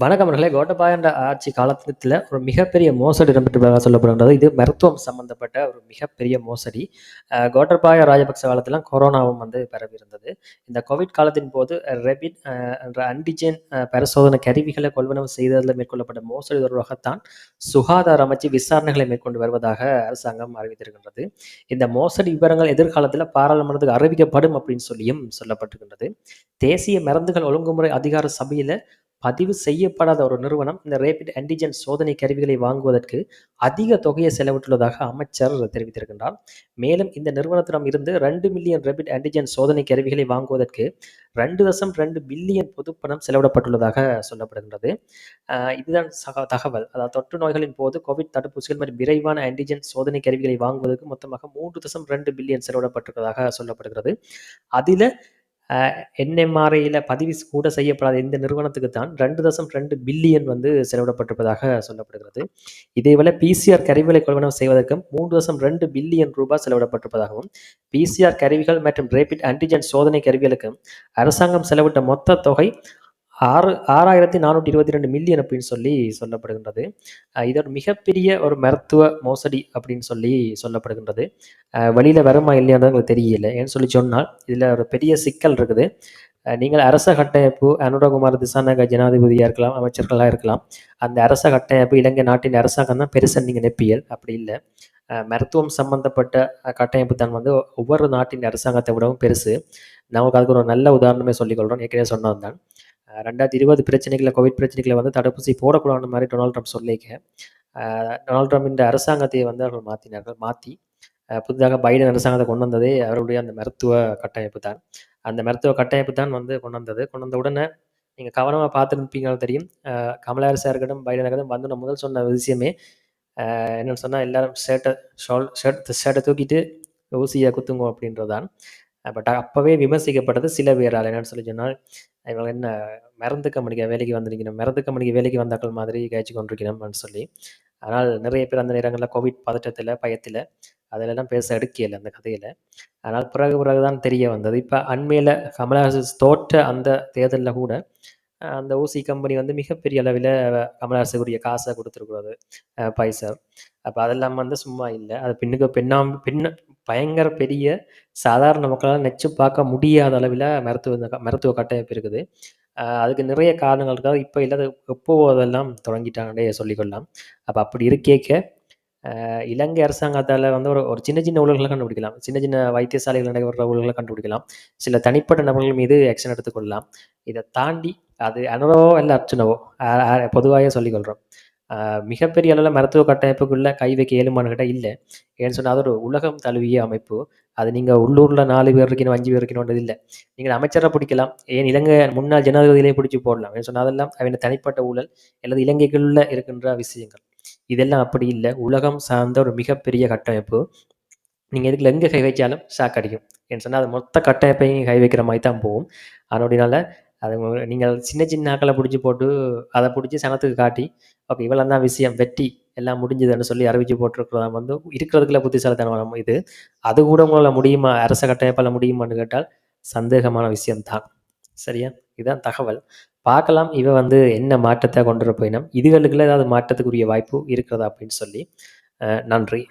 வணக்கமர்களே கோட்டபாயண்ட கோட்டபாயன்ற ஆட்சி காலத்தில் ஒரு மிகப்பெரிய மோசடி இடம்பெற்றதாக சொல்லப்படுகின்றது. இது மருத்துவம் சம்பந்தப்பட்ட ஒரு மிகப்பெரிய மோசடி. கோட்டபாய ராஜபக்ச காலத்திலாம் கொரோனாவும் வந்து பரவி இருந்தது இந்த கோவிட் காலத்தின் போது ரெபிட் என்ற அன்டிஜென் பரிசோதனை கருவிகளை கொள்வனவு செய்ததில் மேற்கொள்ளப்பட்ட மோசடி தொடர்பாகத்தான் சுகாதார அமைச்சு விசாரணைகளை மேற்கொண்டு வருவதாக அரசாங்கம் அறிவித்திருக்கின்றது. இந்த மோசடி விவரங்கள் எதிர்காலத்தில் பாராளுமன்றத்துக்கு அறிவிக்கப்படும் அப்படின்னு சொல்லியும் சொல்லப்பட்டிருக்கின்றது. தேசிய மருந்துகள் ஒழுங்குமுறை அதிகார சபையில் பதிவு செய்யப்படாத ஒரு நிறுவனம் இந்த ரேபிட் ஆன்டிஜென் சோதனை கருவிகளை வாங்குவதற்கு அதிக தொகையை செலவிட்டுள்ளதாக அமைச்சர் தெரிவித்திருக்கின்றார். மேலும் இந்த நிறுவனத்திடம் இருந்து ரெண்டு மில்லியன் ரேபிட் ஆன்டிஜென் சோதனை கருவிகளை வாங்குவதற்கு ரெண்டு தசம் ரெண்டு பில்லியன் பொதுப்பணம் செலவிடப்பட்டுள்ளதாக சொல்லப்படுகின்றது. இதுதான் சக தகவல். அதாவது தொற்று நோய்களின் போது கோவிட் தடுப்பூசிகள் மற்றும் விரைவான ஆன்டிஜென் சோதனை கருவிகளை வாங்குவதற்கு மொத்தமாக மூன்று தசம் ரெண்டு பில்லியன் செலவிடப்பட்டிருப்பதாக சொல்லப்படுகிறது. அதில் என்எம்ஆர்ஐயில் பதிவு கூட செய்யப்படாத இந்த நிறுவனத்துக்கு தான் ரெண்டு தசம் ரெண்டு பில்லியன் வந்து செலவிடப்பட்டிருப்பதாக சொல்லப்படுகிறது. இதேவேளை பிசிஆர் கருவிகளை கொள்வனம் செய்வதற்கும் மூன்று தசம் ரெண்டு பில்லியன் ரூபாய் செலவிடப்பட்டிருப்பதாகவும் பிசிஆர் கருவிகள் மற்றும் ரேபிட் ஆன்டிஜென் சோதனை கருவிகளுக்கும் அரசாங்கம் செலவிட்ட மொத்த தொகை ஆறு ஆறாயிரத்தி நானூற்றி இருபத்தி ரெண்டு மில்லியன் அப்படின்னு சொல்லி சொல்லப்படுகின்றது. இதோட மிகப்பெரிய ஒரு மருத்துவ மோசடி அப்படின்னு சொல்லி சொல்லப்படுகின்றது. வழியில் வரமா வருமா இல்லையான்றது எங்களுக்கு தெரியல. ஏன்னு சொல்லி சொன்னால் இதில் ஒரு பெரிய சிக்கல் இருக்குது. நீங்கள் அரச கட்டமைப்பு அனுரகுமார் திசாநக ஜனாதிபதியாக இருக்கலாம் அமைச்சர்களாக இருக்கலாம். அந்த அரச கட்டமைப்பு இலங்கை நாட்டின் அரசாங்கம் தான் பெருசாக நீங்கள் நெப்பியல். அப்படி இல்லை. மருத்துவம் சம்பந்தப்பட்ட கட்டமைப்பு தான் வந்து ஒவ்வொரு நாட்டின் அரசாங்கத்தை விடவும் பெருசு. நமக்கு அதுக்கு ஒரு நல்ல உதாரணமே சொல்லிக்கொள்கிறோம் ஏற்கனவே சொன்னது தான் ரெண்டாயிரத்தி இருபது பிரச்சனைகளை கோவிட் பிரச்சனைகளை வந்து தடுப்பூசி போடக்கூடாது மாதிரி டொனால்ட் ட்ரம்ப் சொல்லிக்க டொனால்ட் ட்ரம்ப் இந்த அரசாங்கத்தை வந்து அவர்கள் மாற்றினார்கள் மாற்றி புதிதாக பைடன் அரசாங்கத்தை கொண்டு வந்ததே அவருடைய அந்த மருத்துவ கட்டமைப்பு தான். அந்த மருத்துவ கட்டமைப்பு தான் வந்து கொண்டு வந்தது. கொண்டு வந்த உடனே நீங்கள் கவனமாக பார்த்துருப்பீங்க தெரியும். கமலா ஹாரிஸாக இருக்கட்டும் பைடன் இருக்கட்டும் வந்து நான் முதல் சொன்ன விஷயமே என்னென்னு சொன்னால் எல்லாரும் ஷர்ட்டை ஷால் ஷர்ட் ஷர்ட்டை தூக்கிட்டு ஊசியை குத்துங்க அப்படின்றதான் பட் அப்போவே விமர்சிக்கப்பட்டது சில பேரால். என்னன்னு சொல்லி சொன்னால் இவங்க என்ன மருந்து கம்பெனிக்கு வேலைக்கு வந்திருக்கணும் மறந்து கம்பெனிக்கு வேலைக்கு வந்தாக்கள் மாதிரி கழிச்சு கொண்டிருக்கணும்னு சொல்லி. ஆனால் நிறைய பேர் அந்த நேரங்களில் கோவிட் பதட்டத்தில் பயத்தில் அதிலெல்லாம் பேச எடுக்கல அந்த கதையில். ஆனால் பிறகு பிறகு தான் தெரிய வந்தது. இப்போ அண்மையில் கமலஹாசன் தோற்ற அந்த தேர்தலில் கூட அந்த ஊசி கம்பெனி வந்து மிகப்பெரிய அளவில் கமலஹாசனுடைய காசை கொடுத்துருக்குறது பைசர் அப்போ அதெல்லாம் வந்து சும்மா இல்லை. அது பின்னுக்கு பெண்ணாம் பின்ன பயங்கர பெரிய சாதாரண மக்களால் நெச்சு பார்க்க முடியாத அளவில் மருத்துவ மருத்துவ கட்டமைப்பு இருக்குது. அதுக்கு நிறைய காரணங்கள் இருக்காது. இப்போ இல்லாத எப்போ அதெல்லாம் தொடங்கிட்டாங்கன்னே சொல்லிக்கொள்ளலாம். அப்போ அப்படி இருக்கேக்க இலங்கை அரசாங்கத்தால் வந்து ஒரு ஒரு சின்ன சின்ன ஊழல்களை கண்டுபிடிக்கலாம். சின்ன சின்ன வைத்தியசாலைகள் நடைபெற ஊழல்களை கண்டுபிடிக்கலாம். சில தனிப்பட்ட நபர்கள் மீது ஆக்ஷன் எடுத்துக்கொள்ளலாம் இதை தாண்டி அது அனுரவோ இல்லை அர்ச்சனவோ பொதுவாக சொல்லிக்கொள்கிறோம் மிகப்பெரிய அளவில் மருத்துவ கட்டமைப்புக்குள்ள கை வைக்க இயலுமான்னு இல்லை. ஏன்னு சொன்னால் அது ஒரு உலகம் தழுவிய அமைப்பு. அது நீங்கள் உள்ளூரில் நாலு பேர் இருக்கணும் அஞ்சு பேர் இருக்கணும்ன்றது இல்லை. நீங்கள் அமைச்சரை பிடிக்கலாம். ஏன் இலங்கை முன்னாள் ஜனாதிபதியிலே பிடிச்சி போடலாம். ஏன்னு சொன்னால் அதெல்லாம் அவன் தனிப்பட்ட ஊழல் அல்லது இலங்கைக்குள்ள இருக்கின்ற விஷயங்கள். இதெல்லாம் அப்படி இல்லை. உலகம் சார்ந்த ஒரு மிகப்பெரிய கட்டமைப்பு. நீங்கள் இதுக்குள்ள எங்கே கை வைச்சாலும் ஷாக் அடிக்கும். ஏன்னு சொன்னால் அது மொத்த கட்டமைப்பையும் கை வைக்கிற மாதிரி தான் போகும். அதனால அது நீங்கள் சின்ன சின்ன ஆக்களை பிடிச்சி போட்டு அதை பிடிச்சி சனத்துக்கு காட்டி ஓகே இவ்வளோ தான் விஷயம் வெட்டி எல்லாம் முடிஞ்சதுன்னு சொல்லி அறிவிச்சு போட்டிருக்கிறதா வந்து இருக்கிறதுக்குள்ள புத்திசாலித்தனம் இது அது கூட உங்களால் முடியுமா அரச கட்டமைப்பால் முடியுமான்னு கேட்டால் சந்தேகமான விஷயம்தான். சரியா? இதுதான் தகவல். பார்க்கலாம் இவ வந்து என்ன மாற்றத்தை கொண்டு வர போயினோம். இதுகளுக்குள்ள ஏதாவது மாற்றத்துக்குரிய வாய்ப்பு இருக்கிறதா அப்படின்னு சொல்லி நன்றி.